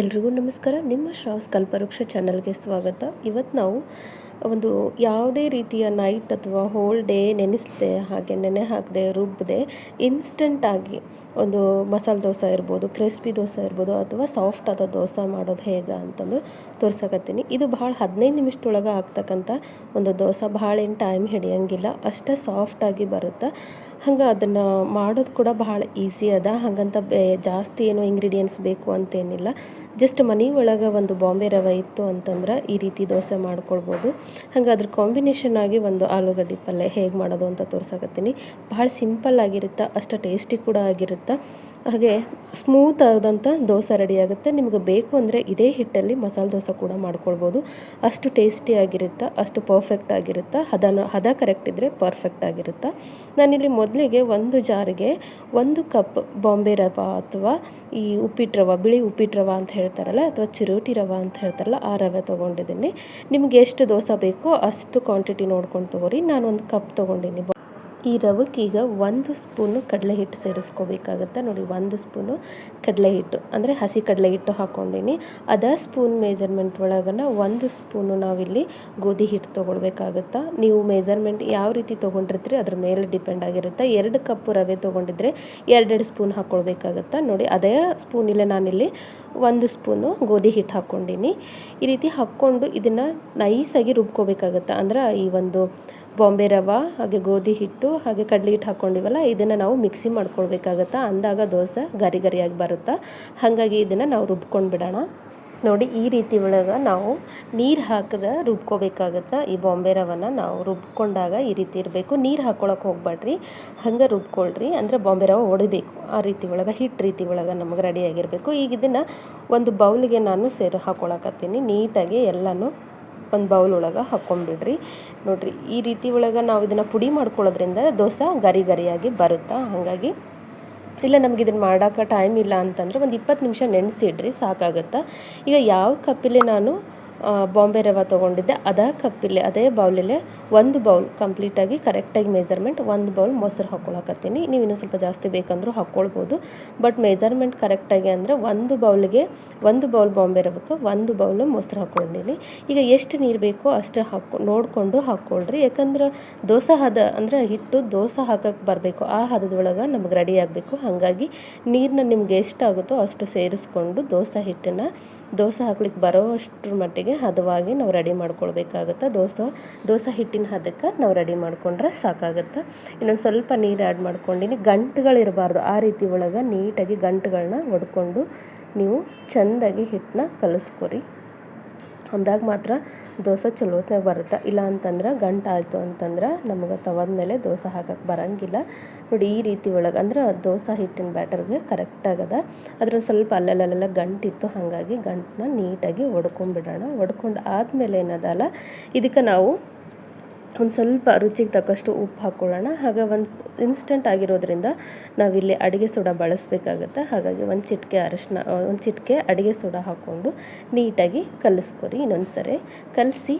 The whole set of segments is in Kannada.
ಎಲ್ರಿಗೂ ನಮಸ್ಕಾರ. ನಿಮ್ಮ ಶ್ರಾವ್ಸ್ ಕಲ್ಪವೃಕ್ಷ ಚಾನಲ್ಗೆ ಸ್ವಾಗತ. ಇವತ್ತು ನಾವು ಒಂದು ಯಾವುದೇ ರೀತಿಯ ನೈಟ್ ಅಥವಾ ಹೋಲ್ ಡೇ ನೆನೆಸ್ದೆ, ಹಾಗೆ ನೆನೆ ಹಾಕದೆ ರುಬ್ಬದೆ ಇನ್ಸ್ಟಂಟಾಗಿ ಒಂದು ಮಸಾಲೆ ದೋಸೆ ಇರ್ಬೋದು ಕ್ರಿಸ್ಪಿ ದೋಸೆ ಇರ್ಬೋದು, ಅಥವಾ ಸಾಫ್ಟ್ ಆದ ದೋಸೆ ಮಾಡೋದು ಹೇಗೆ ಅಂತಂದು ತೋರ್ಸಕತ್ತೀನಿ. ಇದು ಭಾಳ ಹದಿನೈದು ನಿಮಿಷದೊಳಗೆ ಆಗ್ತಕ್ಕಂಥ ಒಂದು ದೋಸೆ. ಭಾಳ ಏನು ಟೈಮ್ ಹಿಡಿಯೋಂಗಿಲ್ಲ. ಅಷ್ಟೇ ಸಾಫ್ಟಾಗಿ ಬರುತ್ತೆ. ಹಂಗೆ ಅದನ್ನು ಮಾಡೋದು ಕೂಡ ಭಾಳ ಈಸಿ ಅದ. ಹಾಗಂತ ಬೇ, ಜಾಸ್ತಿ ಏನು ಇಂಗ್ರೀಡಿಯೆಂಟ್ಸ್ ಬೇಕು ಅಂತೇನಿಲ್ಲ. ಜಸ್ಟ್ ಮನೆ ಒಳಗೆ ಒಂದು ಬಾಂಬೆ ರವೆ ಇತ್ತು ಅಂತಂದ್ರೆ ಈ ರೀತಿ ದೋಸೆ ಮಾಡ್ಕೊಳ್ಬೋದು. ಹಂಗೆ ಅದ್ರ ಕಾಂಬಿನೇಷನ್ ಆಗಿ ಒಂದು ಆಲೂಗಡ್ಡೆ ಪಲ್ಯ ಹೇಗೆ ಮಾಡೋದು ಅಂತ ತೋರ್ಸಕತ್ತೀನಿ. ಭಾಳ ಸಿಂಪಲ್ ಆಗಿರುತ್ತೆ, ಅಷ್ಟು ಟೇಸ್ಟಿ ಕೂಡ ಆಗಿರುತ್ತೆ. ಹಾಗೆ ಸ್ಮೂತ್ ಆದಂಥ ದೋಸೆ ರೆಡಿ ಆಗುತ್ತೆ. ನಿಮ್ಗೆ ಬೇಕು ಅಂದರೆ ಇದೇ ಹಿಟ್ಟಲ್ಲಿ ಮಸಾಲೆ ದೋಸೆ ಕೂಡ ಮಾಡ್ಕೊಳ್ಬೋದು. ಅಷ್ಟು ಟೇಸ್ಟಿ ಆಗಿರುತ್ತೆ, ಅಷ್ಟು ಪರ್ಫೆಕ್ಟ್ ಆಗಿರುತ್ತೆ, ಹದನ, ಹದ ಕರೆಕ್ಟ್ ಇದ್ದರೆ ಪರ್ಫೆಕ್ಟ್ ಆಗಿರುತ್ತೆ. ನಾನಿಲ್ಲಿ ಮೊದಲಿಗೆ ಒಂದು ಜಾರಿಗೆ ಒಂದು ಕಪ್ ಬಾಂಬೆ ರವ ಅಥವಾ ಈ ಉಪ್ಪಿಟ್ಟು ರವೆ, ಬಿಳಿ ಉಪ್ಪಿಟ್ಟು ರವೆ ಅಂತ ಹೇಳ್ತಾರಲ್ಲ, ಅಥವಾ ಚಿರೋಟಿ ರವ ಅಂತ ಹೇಳ್ತಾರಲ್ಲ, ಆ ರವೆ ತೊಗೊಂಡಿದ್ದೀನಿ. ನಿಮಗೆ ಎಷ್ಟು ದೋಸೆ ಬೇಕೋ ಅಷ್ಟು ಕ್ವಾಂಟಿಟಿ ನೋಡ್ಕೊಂಡು ತೊಗೊರಿ. ನಾನು ಒಂದು ಕಪ್ ತೊಗೊಂಡಿನಿ. ಈ ರವಕ್ಕೀಗ ಒಂದು ಸ್ಪೂನು ಕಡಲೆ ಹಿಟ್ಟು ಸೇರಿಸ್ಕೋಬೇಕಾಗತ್ತೆ. ನೋಡಿ, ಒಂದು ಸ್ಪೂನು ಕಡಲೆ ಹಿಟ್ಟು ಅಂದರೆ ಹಸಿ ಕಡಲೆ ಹಿಟ್ಟು ಹಾಕ್ಕೊಂಡಿನಿ. ಅದ ಸ್ಪೂನ್ ಮೇಜರ್ಮೆಂಟ್ ಒಳಗನ ಒಂದು ಸ್ಪೂನು ನಾವಿಲ್ಲಿ ಗೋಧಿ ಹಿಟ್ಟು ತೊಗೊಳ್ಬೇಕಾಗತ್ತೆ. ನೀವು ಮೇಜರ್ಮೆಂಟ್ ಯಾವ ರೀತಿ ತೊಗೊಂಡಿರ್ತೀರಿ, ಅದ್ರ ಮೇಲೆ ಡಿಪೆಂಡ್ ಆಗಿರುತ್ತೆ. ಎರಡು ಕಪ್ಪು ರವೆ ತೊಗೊಂಡಿದ್ರೆ ಎರಡೆರಡು ಸ್ಪೂನ್ ಹಾಕ್ಕೊಳ್ಬೇಕಾಗತ್ತೆ. ನೋಡಿ, ಅದೇ ಸ್ಪೂನಿಲ್ಲೇ ನಾನಿಲ್ಲಿ ಒಂದು ಸ್ಪೂನು ಗೋಧಿ ಹಿಟ್ಟು ಹಾಕ್ಕೊಂಡೀನಿ. ಈ ರೀತಿ ಹಾಕ್ಕೊಂಡು ಇದನ್ನು ನೈಸಾಗಿ ರುಬ್ಕೋಬೇಕಾಗತ್ತೆ. ಅಂದ್ರೆ ಈ ಒಂದು ಬಾಂಬೆ ರವೆ, ಹಾಗೆ ಗೋಧಿ ಹಿಟ್ಟು, ಹಾಗೆ ಕಡಲೆ ಹಿಟ್ಟು ಹಾಕ್ಕೊಂಡಿವಲ್ಲ ಇದನ್ನು ನಾವು ಮಿಕ್ಸಿ ಮಾಡ್ಕೊಳ್ಬೇಕಾಗತ್ತೆ? ಅಂದಾಗ ದೋಸೆ ಗರಿ ಗರಿಯಾಗಿ ಬರುತ್ತೆ? ಹಾಗಾಗಿ ಇದನ್ನು ನಾವು ರುಬ್ಕೊಂಡು ಬಿಡೋಣ. ನೋಡಿ, ಈ ರೀತಿ ಒಳಗೆ ನಾವು ನೀರು ಹಾಕದ ರುಬ್ಕೋಬೇಕಾಗತ್ತೆ? ಈ ಬಾಂಬೆ ರವನ ನಾವು ರುಬ್ಕೊಂಡಾಗ ಈ ರೀತಿ ಇರಬೇಕು. ನೀರು ಹಾಕ್ಕೊಳಕ್ಕೆ ಹೋಗ್ಬೇಡ್ರಿ ಹಂಗೆ ರುಬ್ಕೊಳ್ರಿ. ಅಂದರೆ ಬಾಂಬೆ ರವೆ ಒಡಿಬೇಕು. ಆ ರೀತಿ ಒಳಗೆ ಹಿಟ್ಟು ರೀತಿ ಒಳಗೆ ನಮಗೆ ರೆಡಿಯಾಗಿರಬೇಕು ಈಗ ಇದನ್ನು ಒಂದು ಬೌಲಿಗೆ ನಾನು ಸೇರಿ ಹಾಕ್ಕೊಳಕತ್ತೀನಿ ನೀಟಾಗಿ ಎಲ್ಲನೂ ಒಂದು ಬೌಲ್ ಒಳಗೆ ಹಾಕ್ಕೊಂಡ್ಬಿಡ್ರಿ ನೋಡಿರಿ, ಈ ರೀತಿ ಒಳಗೆ ನಾವು ಇದನ್ನು ಪುಡಿ ಮಾಡ್ಕೊಳ್ಳೋದ್ರಿಂದ ದೋಸೆ ಗರಿ ಗರಿಯಾಗಿ ಬರುತ್ತಾ? ಹಾಗಾಗಿ ಇಲ್ಲ ನಮ್ಗೆ ಇದನ್ನು ಮಾಡೋಕೆ ಟೈಮ್ ಇಲ್ಲ ಅಂತಂದ್ರೆ ಒಂದು ಇಪ್ಪತ್ತು ನಿಮಿಷ ನೆನೆಸಿಡ್ರಿ, ಸಾಕಾಗುತ್ತೆ? ಈಗ ಯಾವ ಕಪ್ಪಲ್ಲಿ ನಾನು ಬಾಂಬೆ ರವೆ ತೊಗೊಂಡಿದ್ದೆ. ಅದೇ ಕಪ್ಪಿಲೆ ಅದೇ ಬೌಲಲ್ಲೇ ಒಂದು ಬೌಲ್ ಕಂಪ್ಲೀಟಾಗಿ ಕರೆಕ್ಟಾಗಿ ಮೆಜರ್ಮೆಂಟ್ ಒಂದು ಬೌಲ್ ಮೊಸರು ಹಾಕ್ಕೊಳಕತ್ತೀನಿ ನೀವು ಇನ್ನೂ ಸ್ವಲ್ಪ ಜಾಸ್ತಿ ಬೇಕಂದರೂ ಹಾಕ್ಕೊಳ್ಬೋದು ಬಟ್ ಮೆಜರ್ಮೆಂಟ್ ಕರೆಕ್ಟಾಗಿ ಅಂದರೆ ಒಂದು ಬೌಲ್ಗೆ ಒಂದು ಬೌಲ್ ಬಾಂಬೆ ರವಕ್ಕೆ ಒಂದು ಬೌಲ್ ಮೊಸರು ಹಾಕ್ಕೊಂಡಿನಿ ಈಗ ಎಷ್ಟು ನೀರು ಬೇಕೋ ಅಷ್ಟು ಹಾಕ್ಕೊ ನೋಡಿಕೊಂಡು ಹಾಕ್ಕೊಳ್ರಿ ಯಾಕಂದ್ರೆ ದೋಸೆ ಹದ ಅಂದರೆ ಹಿಟ್ಟು ದೋಸೆ ಹಾಕಕ್ಕೆ ಬರಬೇಕು. ಆ ಹದದೊಳಗೆ ನಮ್ಗೆ ರೆಡಿ ಆಗಬೇಕು. ಹಾಗಾಗಿ ನೀರನ್ನ ನಿಮ್ಗೆ ಎಷ್ಟಾಗುತ್ತೋ ಅಷ್ಟು ಸೇರಿಸ್ಕೊಂಡು ದೋಸೆ ಹಿಟ್ಟನ್ನು ದೋಸೆ ಹಾಕ್ಲಿಕ್ಕೆ ಬರೋ ಅಷ್ಟ್ರ ಮಟ್ಟಿಗೆ ಹದವಾಗಿ ನಾವು ರೆಡಿ ಮಾಡ್ಕೊಳ್ಬೇಕಾಗತ್ತೆ. ದೋಸೆ ದೋಸೆ ಹಿಟ್ಟಿನ ಹದಕ್ಕೆ ನಾವು ರೆಡಿ ಮಾಡ್ಕೊಂಡ್ರೆ ಸಾಕಾಗುತ್ತೆ. ಇನ್ನೊಂದು ಸ್ವಲ್ಪ ನೀರು ಆ್ಯಡ್ ಮಾಡ್ಕೊಂಡಿನಿ. ಗಂಟುಗಳಿರಬಾರ್ದು. ಆ ರೀತಿ ಒಳಗೆ ನೀಟಾಗಿ ಗಂಟುಗಳನ್ನ ಒಡ್ಕೊಂಡು ನೀವು ಚೆಂದಾಗಿ ಹಿಟ್ಟನ್ನ ಕಲಿಸ್ಕೊರಿ. ಅಂದಾಗ ಮಾತ್ರ ದೋಸೆ ಚಲೋತ್ನಾಗ ಬರುತ್ತೆ. ಇಲ್ಲ ಅಂತಂದ್ರೆ ಗಂಟು ಆಯಿತು ಅಂತಂದ್ರೆ ನಮಗೆ ತವದ ಮೇಲೆ ದೋಸೆ ಹಾಕಕ್ಕೆ ಬರೋಂಗಿಲ್ಲ. ನೋಡಿ ಈ ರೀತಿ ಒಳಗೆ ಅಂದ್ರೆ ದೋಸೆ ಹಿಟ್ಟಿನ ಬ್ಯಾಟರ್ಗೆ ಕರೆಕ್ಟಾಗದ ಅದ್ರ ಸ್ವಲ್ಪ ಅಲ್ಲಲ್ಲಲ್ಲೆಲ್ಲ ಗಂಟಿತ್ತು ಹಾಗಾಗಿ ಗಂಟನ್ನ ನೀಟಾಗಿ ಒಡ್ಕೊಂಡ್ಬಿಡೋಣ ಒಡ್ಕೊಂಡು ಆದಮೇಲೆ ಏನದಲ್ಲ, ಇದಕ್ಕೆ ನಾವು ಒಂದು ಸ್ವಲ್ಪ ರುಚಿಗೆ ತಕ್ಕಷ್ಟು ಉಪ್ಪು ಹಾಕ್ಕೊಳ್ಳೋಣ. ಹಾಗೆ ಒಂದು ಇನ್ಸ್ಟೆಂಟ್ ಆಗಿರೋದ್ರಿಂದ ನಾವಿಲ್ಲಿ ಅಡುಗೆ ಸೋಡಾ ಬಳಸಬೇಕಾಗತ್ತೆ. ಹಾಗಾಗಿ ಒಂದು ಚಿಟಿಕೆ ಅರಶಿನ ಒಂದು ಚಿಟಿಕೆ ಅಡುಗೆ ಸೋಡಾ ಹಾಕ್ಕೊಂಡು ನೀಟಾಗಿ ಕಲಿಸ್ಕೊರಿ ಇನ್ನೊಂದು ಸರಿ ಕಲಸಿ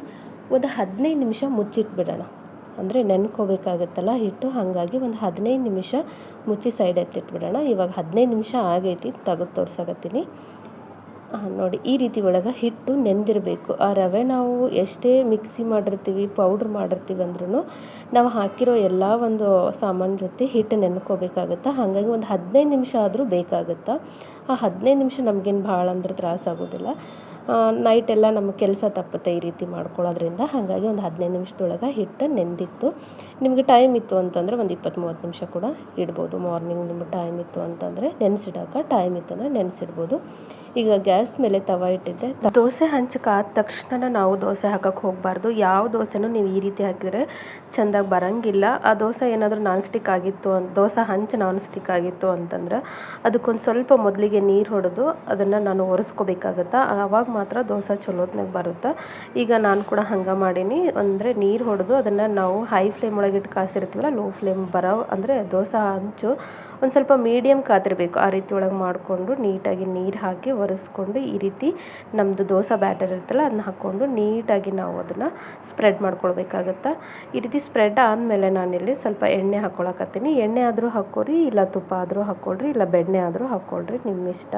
ಒಂದು ಹದಿನೈದು ನಿಮಿಷ ಮುಚ್ಚಿಟ್ಬಿಡೋಣ. ಅಂದರೆ ನೆನ್ಕೋಬೇಕಾಗತ್ತಲ್ಲ, ಹಿಟ್ಟು. ಹಾಗಾಗಿ ಒಂದು ಹದಿನೈದು ನಿಮಿಷ ಮುಚ್ಚಿ ಸೈಡ್ ಎತ್ತಿಟ್ಬಿಡೋಣ. ಇವಾಗ ಹದಿನೈದು ನಿಮಿಷ ಆಗೈತಿ, ತೆಗೆದು ತೋರ್ಸಕತ್ತೀನಿ. ನೋಡಿ, ಈ ರೀತಿ ಒಳಗೆ ಹಿಟ್ಟು ನೆಂದಿರಬೇಕು. ಆ ರವೆ ನಾವು ಎಷ್ಟೇ ಮಿಕ್ಸಿ ಮಾಡಿರ್ತೀವಿ, ಪೌಡ್ರ್ ಮಾಡಿರ್ತೀವಿ ಅಂದ್ರೂ ನಾವು ಹಾಕಿರೋ ಎಲ್ಲ ಒಂದು ಸಾಮಾನು ಜೊತೆ ಹಿಟ್ಟು ನೆನ್ಕೋಬೇಕಾಗುತ್ತೆ? ಹಾಗಾಗಿ ಒಂದು ಹದಿನೈದು ನಿಮಿಷ ಆದರೂ ಬೇಕಾಗುತ್ತೆ? ಆ ಹದಿನೈದು ನಿಮಿಷ ನಮಗೇನು ಭಾಳ ಅಂದ್ರೆ ತ್ರಾಸ ಆಗೋದಿಲ್ಲ ಎಲ್ಲ ನಮ್ಮ ಕೆಲಸ ತಪ್ಪುತ್ತೆ ಈ ರೀತಿ ಮಾಡ್ಕೊಳ್ಳೋದ್ರಿಂದ. ಹಾಗಾಗಿ ಒಂದು ಹದಿನೈದು ನಿಮಿಷದೊಳಗೆ ಹಿಟ್ಟು ನೆಂದಿತ್ತು. ನಿಮಗೆ ಟೈಮ್ ಇತ್ತು ಅಂತಂದರೆ ಒಂದು ಇಪ್ಪತ್ತು ಮೂವತ್ತು ನಿಮಿಷ ಕೂಡ ಇಡ್ಬೋದು. ಮಾರ್ನಿಂಗ್ ನಿಮ್ಗೆ ಟೈಮ್ ಇತ್ತು ಅಂತಂದರೆ ನೆನೆಸಿಡೋಕೆ ಟೈಮ್ ಇತ್ತು ಅಂದರೆ ನೆನೆಸಿಡ್ಬೋದು. ಈಗ ಗ್ಯಾಸ್ ಮೇಲೆ ತವ ಇಟ್ಟಿದ್ದೆ. ದೋಸೆ ಹಂಚಕ್ಕಾದ ತಕ್ಷಣ ನಾವು ದೋಸೆ ಹಾಕಕ್ಕೆ ಹೋಗಬಾರ್ದು. ಯಾವ ದೋಸೆನೂ ನೀವು ಈ ರೀತಿ ಹಾಕಿದರೆ ಚೆಂದಾಗಿ ಬರೋಂಗಿಲ್ಲ. ಆ ದೋಸೆ ಏನಾದರೂ ನಾನ್ ಸ್ಟಿಕ್ ಆಗಿತ್ತು ಅಂತ ದೋಸೆ ಹಂಚು ನಾನ್ ಸ್ಟಿಕ್ ಆಗಿತ್ತು ಅಂತಂದ್ರೆ ಅದಕ್ಕೊಂದು ಸ್ವಲ್ಪ ಮೊದಲಿಗೆ ನೀರು ಹೊಡೆದು ಅದನ್ನು ನಾನು ಒರೆಸ್ಕೋಬೇಕಾಗತ್ತೆ. ಆವಾಗ ಮಾತ್ರ ದೋಸೆ ಚಲೋತ್ನಾಗ ಬರುತ್ತೆ. ಈಗ ನಾನು ಕೂಡ ಹಂಗೆ ಮಾಡೀನಿ. ಅಂದರೆ ನೀರು ಹೊಡೆದು ಅದನ್ನು ನಾವು ಹೈ ಫ್ಲೇಮ್ ಒಳಗೆ ಇಟ್ಟು ಕಾಸಿರ್ತೀವಲ್ಲ ಲೋ ಫ್ಲೇಮ್ ಬರೋ, ಅಂದರೆ ದೋಸೆ ಹಂಚು ಒಂದು ಸ್ವಲ್ಪ ಮೀಡಿಯಮ್ ಕಾದಿರಬೇಕು. ಆ ರೀತಿ ಒಳಗೆ ಮಾಡಿಕೊಂಡು ನೀಟಾಗಿ ನೀರು ಹಾಕಿ ಒರೆಸ್ಕೊಂಡು ಈ ರೀತಿ ನಮ್ಮದು ದೋಸೆ ಬ್ಯಾಟರ್ ಇರುತ್ತಲ್ಲ ಅದನ್ನ ಹಾಕ್ಕೊಂಡು ನೀಟಾಗಿ ನಾವು ಅದನ್ನು ಸ್ಪ್ರೆಡ್ ಮಾಡ್ಕೊಳ್ಬೇಕಾಗತ್ತೆ. ಈ ರೀತಿ ಸ್ಪ್ರೆಡ್ ಆದಮೇಲೆ ನಾನಿಲ್ಲಿ ಸ್ವಲ್ಪ ಎಣ್ಣೆ ಹಾಕ್ಕೊಳಕತ್ತೀನಿ ಎಣ್ಣೆ ಆದರೂ ಹಾಕ್ಕೊರಿ ಇಲ್ಲ ತುಪ್ಪ ಆದರೂ ಹಾಕ್ಕೊಳ್ರಿ, ಇಲ್ಲ ಬೆಣ್ಣೆ ಆದರೂ ಹಾಕ್ಕೊಳ್ರಿ ನಿಮ್ಮ ಇಷ್ಟ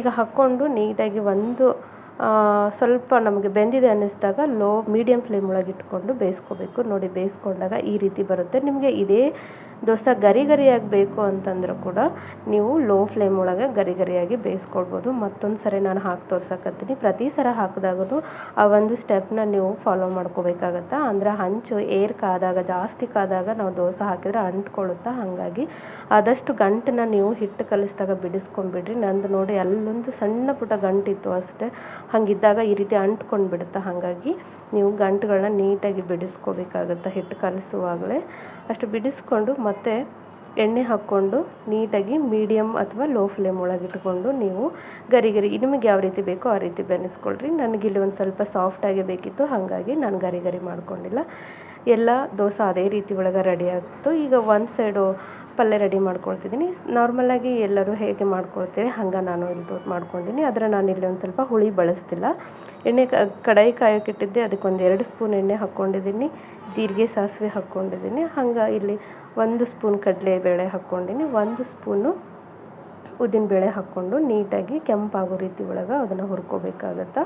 ಈಗ ಹಾಕ್ಕೊಂಡು ನೀಟಾಗಿ ಒಂದು ಸ್ವಲ್ಪ ನಮಗೆ ಬೆಂದಿದೆ ಅನ್ನಿಸಿದಾಗ ಲೋ ಮೀಡಿಯಮ್ ಫ್ಲೇಮ್ ಒಳಗೆ ಇಟ್ಕೊಂಡು ಬೇಯಿಸ್ಕೋಬೇಕು. ನೋಡಿ, ಬೇಯಿಸ್ಕೊಂಡಾಗ ಈ ರೀತಿ ಬರುತ್ತೆ. ನಿಮಗೆ ಇದೇ ದೋಸೆ ಗರಿ ಗರಿಯಾಗಿ ಬೇಕು ಅಂತಂದ್ರೆ ಕೂಡ ನೀವು ಲೋ ಫ್ಲೇಮ್ ಒಳಗೆ ಗರಿ ಗರಿಯಾಗಿ ಬೇಯಿಸ್ಕೊಳ್ಬೋದು. ಮತ್ತೊಂದು ಸರಿ ನಾನು ಹಾಕಿ ತೋರ್ಸಕತ್ತೀನಿ. ಪ್ರತಿ ಸರ ಹಾಕಿದಾಗೂ ಆ ಒಂದು ಸ್ಟೆಪ್ನ ನೀವು ಫಾಲೋ ಮಾಡ್ಕೋಬೇಕಾಗತ್ತೆ? ಅಂದರೆ ಹಂಚು, ಏರ್ ಕಾದಾಗ, ಜಾಸ್ತಿ ಕಾದಾಗ ನಾವು ದೋಸೆ ಹಾಕಿದರೆ ಅಂಟ್ಕೊಳ್ಳುತ್ತಾ? ಹಾಗಾಗಿ ಆದಷ್ಟು ಗಂಟನ್ನ ನೀವು ಹಿಟ್ಟು ಕಲಿಸಿದಾಗ ಬಿಡಿಸ್ಕೊಂಡ್ಬಿಡ್ರಿ. ನಂದು ನೋಡಿ ಅಲ್ಲೊಂದು ಸಣ್ಣ ಪುಟ್ಟ ಗಂಟಿತ್ತು ಅಷ್ಟೇ. ಹಾಗಿದ್ದಾಗ ಈ ರೀತಿ ಅಂಟ್ಕೊಂಡು ಬಿಡುತ್ತೆ ಹಾಗಾಗಿ ನೀವು ಗಂಟುಗಳನ್ನ ನೀಟಾಗಿ ಬಿಡಿಸ್ಕೋಬೇಕಾಗುತ್ತೆ. ಹಿಟ್ಟು ಕಲಿಸುವಾಗಲೇ ಅಷ್ಟು ಬಿಡಿಸ್ಕೊಂಡು ಮತ್ತೆ ಎಣ್ಣೆ ಹಾಕ್ಕೊಂಡು ನೀಟಾಗಿ ಮೀಡಿಯಮ್ ಅಥವಾ ಲೋ ಫ್ಲೇಮ್ ಒಳಗೆ ಇಟ್ಕೊಂಡು ನೀವು ಗರಿ ಗರಿ, ನಿಮಗೆ ಯಾವ ರೀತಿ ಬೇಕೋ ಆ ರೀತಿ ಬೆನೆಸ್ಕೊಳ್ರಿ. ನನಗಿಲ್ಲಿ ಒಂದು ಸ್ವಲ್ಪ ಸಾಫ್ಟಾಗಿ ಬೇಕಿತ್ತು, ಹಾಗಾಗಿ ನಾನು ಗರಿ ಗರಿ ಮಾಡ್ಕೊಂಡಿಲ್ಲ. ಎಲ್ಲ ದೋಸೆ ಅದೇ ರೀತಿ ಒಳಗೆ ರೆಡಿ ಆಗ್ತು. ಈಗ ಒಂದು ಸೈಡು ಪಲ್ಯ ರೆಡಿ ಮಾಡ್ಕೊಳ್ತಿದ್ದೀನಿ. ನಾರ್ಮಲಾಗಿ ಎಲ್ಲರೂ ಹೇಗೆ ಮಾಡ್ಕೊಳ್ತೀರಿ? ಹಂಗೆ ನಾನು ಇದು ಮಾಡ್ಕೊಂಡಿನಿ. ಆದರೆ ನಾನು ಇಲ್ಲಿ ಒಂದು ಸ್ವಲ್ಪ ಹುಳಿ ಬಳಸ್ತಿಲ್ಲ. ಎಣ್ಣೆ ಕಡಾಯಿ ಕಾಯೋಕ್ಕಿಟ್ಟಿದ್ದೆ ಅದಕ್ಕೆ ಒಂದು ಎರಡು ಸ್ಪೂನ್ ಎಣ್ಣೆ ಹಾಕ್ಕೊಂಡಿದ್ದೀನಿ. ಜೀರಿಗೆ, ಸಾಸಿವೆ ಹಾಕ್ಕೊಂಡಿದ್ದೀನಿ. ಹಂಗೆ ಇಲ್ಲಿ ಒಂದು ಸ್ಪೂನ್ ಕಡಲೆಬೇಳೆ ಹಾಕ್ಕೊಂಡಿನಿ. ಒಂದು ಸ್ಪೂನು ಉದ್ದಿನಬೇಳೆ ಹಾಕ್ಕೊಂಡು ನೀಟಾಗಿ ಕೆಂಪಾಗೋ ರೀತಿ ಒಳಗೆ ಅದನ್ನು ಹುರ್ಕೋಬೇಕಾಗತ್ತೆ?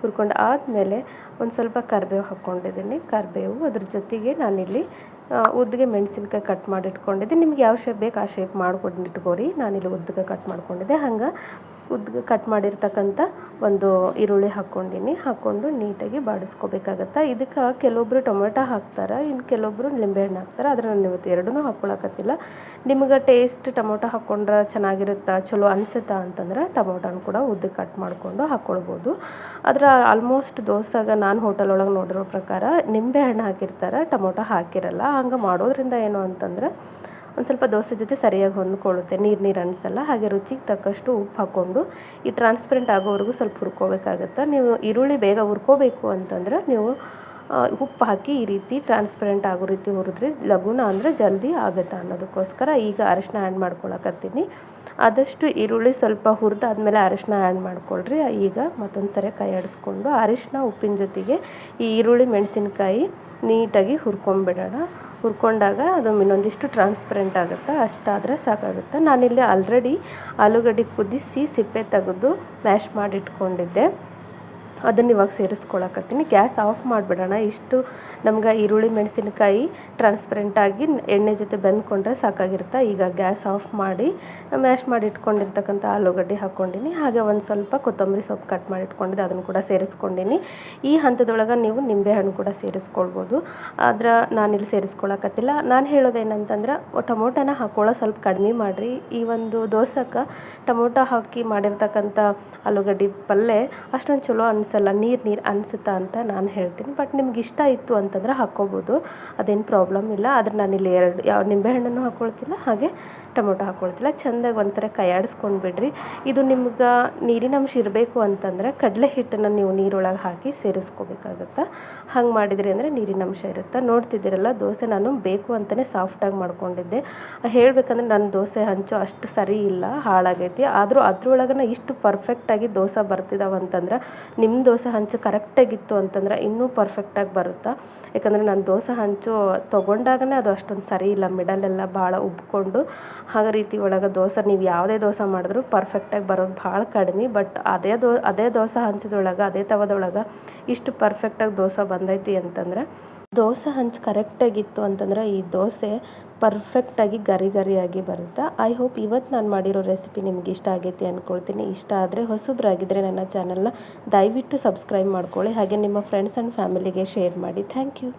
ಹುರ್ಕೊಂಡು ಆದಮೇಲೆ ಒಂದು ಸ್ವಲ್ಪ ಕರಿಬೇವು ಹಾಕ್ಕೊಂಡಿದ್ದೀನಿ. ಕರಿಬೇವು ಅದ್ರ ಜೊತೆಗೆ ನಾನಿಲ್ಲಿ ಉದ್ದಿಗೆ ಮೆಣಸಿನ್ಕಾಯಿ ಕಟ್ ಮಾಡಿಟ್ಕೊಂಡಿದ್ದೆ ನಿಮ್ಗೆ ಯಾವ ಶೇಪ್ ಬೇಕು ಆ ಶೇಪ್ ಮಾಡ್ಕೊಂಡು ಇಟ್ಕೋರಿ. ನಾನಿಲ್ಲಿ ಉದ್ದಗೆ ಕಟ್ ಮಾಡ್ಕೊಂಡಿದ್ದೆ. ಹಂಗೆ ಉದ್ದಿಗೆ ಕಟ್ ಮಾಡಿರ್ತಕ್ಕಂಥ ಒಂದು ಈರುಳ್ಳಿ ಹಾಕ್ಕೊಂಡಿನಿ. ಹಾಕ್ಕೊಂಡು ನೀಟಾಗಿ ಬಾಡಿಸ್ಕೋಬೇಕಾಗತ್ತೆ. ಇದಕ್ಕೆ ಕೆಲವೊಬ್ಬರು ಟೊಮೆಟೊ ಹಾಕ್ತಾರೆ, ಇನ್ನು ಕೆಲವೊಬ್ಬರು ನಿಂಬೆಹಣ್ಣು ಹಾಕ್ತಾರೆ. ಆದರೆ ನಾನು ಇವತ್ತು ಎರಡೂ ಹಾಕ್ಕೊಳಕತ್ತಿಲ್ಲ ನಿಮಗೆ ಟೇಸ್ಟ್ ಟೊಮೊಟೊ ಹಾಕ್ಕೊಂಡ್ರೆ ಚೆನ್ನಾಗಿರುತ್ತಾ, ಚಲೋ ಅನಿಸುತ್ತಾ ಅಂತಂದ್ರೆ ಟೊಮೊಟೊನ ಕೂಡ ಉದ್ದ ಕಟ್ ಮಾಡಿಕೊಂಡು ಹಾಕ್ಕೊಳ್ಬೋದು ಆದರೆ ಆಲ್ಮೋಸ್ಟ್ ದೋಸಾಗ ನಾನು ಹೋಟೆಲ್ ಒಳಗೆ ನೋಡಿರೋ ಪ್ರಕಾರ ನಿಂಬೆಹಣ್ಣು ಹಾಕಿರ್ತಾರೆ, ಟೊಮೊಟೊ ಹಾಕಿರಲ್ಲ. ಹಂಗೆ ಮಾಡೋದ್ರಿಂದ ಏನು ಅಂತಂದ್ರೆ ಒಂದು ಸ್ವಲ್ಪ ದೋಸೆ ಜೊತೆ ಸರಿಯಾಗಿ ಹೊಂದ್ಕೊಳ್ಳುತ್ತೆ, ನೀರು ನೀರು ಅನಿಸಲ್ಲ. ಹಾಗೆ ರುಚಿಗೆ ತಕ್ಕಷ್ಟು ಉಪ್ಪು ಹಾಕ್ಕೊಂಡು ಈ ಟ್ರಾನ್ಸ್ಪರೆಂಟ್ ಆಗೋವರೆಗೂ ಸ್ವಲ್ಪ ಹುರ್ಕೋಬೇಕಾಗತ್ತೆ. ನೀವು ಈರುಳ್ಳಿ ಬೇಗ ಹುರ್ಕೋಬೇಕು ಅಂತಂದ್ರೆ ನೀವು ಉಪ್ಪು ಹಾಕಿ ಈ ರೀತಿ ಟ್ರಾನ್ಸ್ಪರೆಂಟ್ ಆಗೋ ರೀತಿ ಹುರಿದ್ರೆ. ಲಘುನ ಅಂದರೆ ಜಲ್ದಿ ಆಗುತ್ತೆ ಅನ್ನೋದಕ್ಕೋಸ್ಕರ ಈಗ ಅರಶಿನ ಆ್ಯಡ್ ಮಾಡ್ಕೊಳಕತ್ತೀನಿ. ಆದಷ್ಟು ಈರುಳ್ಳಿ ಸ್ವಲ್ಪ ಹುರಿದಾದ್ಮೇಲೆ ಅರಶಿನ ಆ್ಯಡ್ ಮಾಡ್ಕೊಳ್ರಿ. ಈಗ ಮತ್ತೊಂದು ಸರಿ ಕೈ ಆಡಿಸ್ಕೊಂಡು ಅರಶಿನ ಉಪ್ಪಿನ ಜೊತೆಗೆ ಈ ಈರುಳ್ಳಿ ಮೆಣಸಿನ್ಕಾಯಿ ನೀಟಾಗಿ ಹುರ್ಕೊಂಬಿಡೋಣ. ಹುರ್ಕೊಂಡಾಗ ಅದು ಇನ್ನೊಂದಿಷ್ಟು ಟ್ರಾನ್ಸ್ಪರೆಂಟ್ ಆಗುತ್ತೆ? ಅಷ್ಟಾದರೆ ಸಾಕಾಗುತ್ತೆ. ನಾನಿಲ್ಲಿ ಆಲ್ರೆಡಿ ಆಲೂಗಡ್ಡೆ ಕುದಿಸಿ ಸಿಪ್ಪೆ ತೆಗೆದು ಮ್ಯಾಶ್ ಮಾಡಿಟ್ಕೊಂಡಿದ್ದೆ. ಅದನ್ನು ಇವಾಗ ಸೇರಿಸ್ಕೊಳಕತ್ತೀನಿ. ಗ್ಯಾಸ್ ಆಫ್ ಮಾಡಿಬಿಡೋಣ. ಇಷ್ಟು ನಮ್ಗೆ ಈರುಳ್ಳಿ, ಮೆಣಸಿನಕಾಯಿ ಟ್ರಾನ್ಸ್ಪರೆಂಟಾಗಿ ಎಣ್ಣೆ ಜೊತೆ ಬೆಂದ್ಕೊಂಡ್ರೆ ಸಾಕಾಗಿರುತ್ತೆ. ಈಗ ಗ್ಯಾಸ್ ಆಫ್ ಮಾಡಿ ಮ್ಯಾಶ್ ಮಾಡಿ ಇಟ್ಕೊಂಡಿರ್ತಕ್ಕಂಥ ಆಲೂಗಡ್ಡೆ ಹಾಕ್ಕೊಂಡಿನಿ. ಹಾಗೆ ಒಂದು ಸ್ವಲ್ಪ ಕೊತ್ತಂಬರಿ ಸೊಪ್ಪು ಕಟ್ ಮಾಡಿ ಇಟ್ಕೊಂಡಿದ್ದೆ. ಅದನ್ನು ಕೂಡ ಸೇರಿಸ್ಕೊಂಡಿನಿ. ಈ ಹಂತದೊಳಗೆ ನೀವು ನಿಂಬೆಹಣ್ಣು ಕೂಡ ಸೇರಿಸ್ಕೊಳ್ಬೋದು. ಆದ್ರೆ ನಾನಿಲ್ಲಿ ಸೇರಿಸ್ಕೊಳಕತ್ತಿಲ್ಲ. ನಾನು ಹೇಳೋದೇನಂತಂದ್ರೆ ಟೊಮೊಟೊನ ಹಾಕೊಳ್ಳೋ ಸ್ವಲ್ಪ ಕಡಿಮೆ ಮಾಡಿರಿ. ಈ ಒಂದು ದೋಸಕ್ಕೆ ಟೊಮೊಟೊ ಹಾಕಿ ಮಾಡಿರ್ತಕ್ಕಂಥ ಆಲೂಗಡ್ಡೆ ಪಲ್ಯ ಅಷ್ಟೊಂದು ಚಲೋ ಅನಿಸಲ್ಲ, ನೀರು ನೀರು ಅನಿಸುತ್ತಾ ಅಂತ ನಾನು ಹೇಳ್ತೀನಿ. ಬಟ್ ನಿಮ್ಗೆ ಇಷ್ಟ ಇತ್ತು ಅಂತಂದ್ರೆ ಹಾಕ್ಕೋಬೋದು. ಅದೇನು ಪ್ರಾಬ್ಲಮ್ ಇಲ್ಲ. ಆದ್ರೆ ನಾನಿಲ್ಲಿ ಎರಡು, ಯಾವ ನಿಂಬೆಹಣ್ಣನ್ನು ಹಾಕ್ಕೊಳ್ತಿಲ್ಲ ಹಾಗೆ ಟೊಮೊಟೊ ಹಾಕ್ಕೊಳ್ತಿಲ್ಲ ಚೆಂದಾಗಿ ಒಂದ್ಸರಿ ಆಡಿಸ್ಕೊಂಡು ಬಿಡ್ರಿ. ಇದು ನಿಮ್ಗೆ ನೀರಿನ ಅಂಶ ಇರಬೇಕು ಅಂತಂದರೆ ಕಡಲೆ ಹಿಟ್ಟನ್ನು ನೀವು ನೀರೊಳಗೆ ಹಾಕಿ ಸೇರಿಸ್ಕೋಬೇಕಾಗತ್ತೆ? ಹಂಗೆ ಮಾಡಿದ್ರಿ ಅಂದರೆ ನೀರಿನಂಶ ಇರುತ್ತೆ? ನೋಡ್ತಿದ್ದೀರಲ್ಲ, ದೋಸೆ ನಾನು ಬೇಕು ಅಂತಲೇ ಸಾಫ್ಟಾಗಿ ಮಾಡ್ಕೊಂಡಿದ್ದೆ. ಹೇಳಬೇಕಂದ್ರೆ ನನ್ನ ದೋಸೆ ಹಂಚು ಅಷ್ಟು ಸರಿ ಇಲ್ಲ, ಹಾಳಾಗೈತಿ. ಆದರೂ ಅದ್ರೊಳಗನ ಇಷ್ಟು ಪರ್ಫೆಕ್ಟಾಗಿ ದೋಸೆ ಬರ್ತಿದಾವೆ ಅಂತಂದ್ರೆ ನಿಮ್ಮ ದೋಸೆ ಹಂಚು ಕರೆಕ್ಟಾಗಿತ್ತು ಅಂತಂದ್ರೆ ಇನ್ನೂ ಪರ್ಫೆಕ್ಟಾಗಿ ಬರುತ್ತೆ? ಯಾಕಂದರೆ ನಾನು ದೋಸೆ ಹಂಚು ತೊಗೊಂಡಾಗನೇ ಅದು ಅಷ್ಟೊಂದು ಸರಿ ಇಲ್ಲ. ಮಿಡಲೆಲ್ಲ ಭಾಳ ಉಬ್ಕೊಂಡು ಹಾಗೆ ರೀತಿ ಒಳಗೆ ದೋಸೆ, ನೀವು ಯಾವುದೇ ದೋಸೆ ಮಾಡಿದ್ರು ಪರ್ಫೆಕ್ಟಾಗಿ ಬರೋದು ಭಾಳ ಕಡಿಮೆ. ಬಟ್ ಅದೇ ದೋ, ಅದೇ ದೋಸೆ ಹಂಚದೊಳಗೆ ಅದೇ ತವದೊಳಗೆ ಇಷ್ಟು ಪರ್ಫೆಕ್ಟಾಗಿ ದೋಸೆ ಬಂದೈತಿ ಅಂತಂದ್ರೆ, ದೋಸೆ ಹಂಚು ಕರೆಕ್ಟಾಗಿತ್ತು ಅಂತಂದ್ರೆ ಈ ದೋಸೆ ಪರ್ಫೆಕ್ಟಾಗಿ ಗರಿ ಗರಿಯಾಗಿ ಬರುತ್ತೆ? ಐ ಹೋಪ್ ಇವತ್ತು ನಾನು ಮಾಡಿರೋ ರೆಸಿಪಿ ನಿಮ್ಗೆ ಇಷ್ಟ ಆಗೈತಿ ಅಂದ್ಕೊಳ್ತೀನಿ ಇಷ್ಟ ಆದರೆ ಹೊಸಬ್ರಾಗಿದ್ದರೆ ನನ್ನ ಚಾನಲ್ನ ದಯವಿಟ್ಟು ಸಬ್ಸ್ಕ್ರೈಬ್ ಮಾಡ್ಕೊಳ್ಳಿ ಹಾಗೆ ನಿಮ್ಮ ಫ್ರೆಂಡ್ಸ್ ಆ್ಯಂಡ್ ಫ್ಯಾಮಿಲಿಗೆ ಶೇರ್ ಮಾಡಿ. Thank you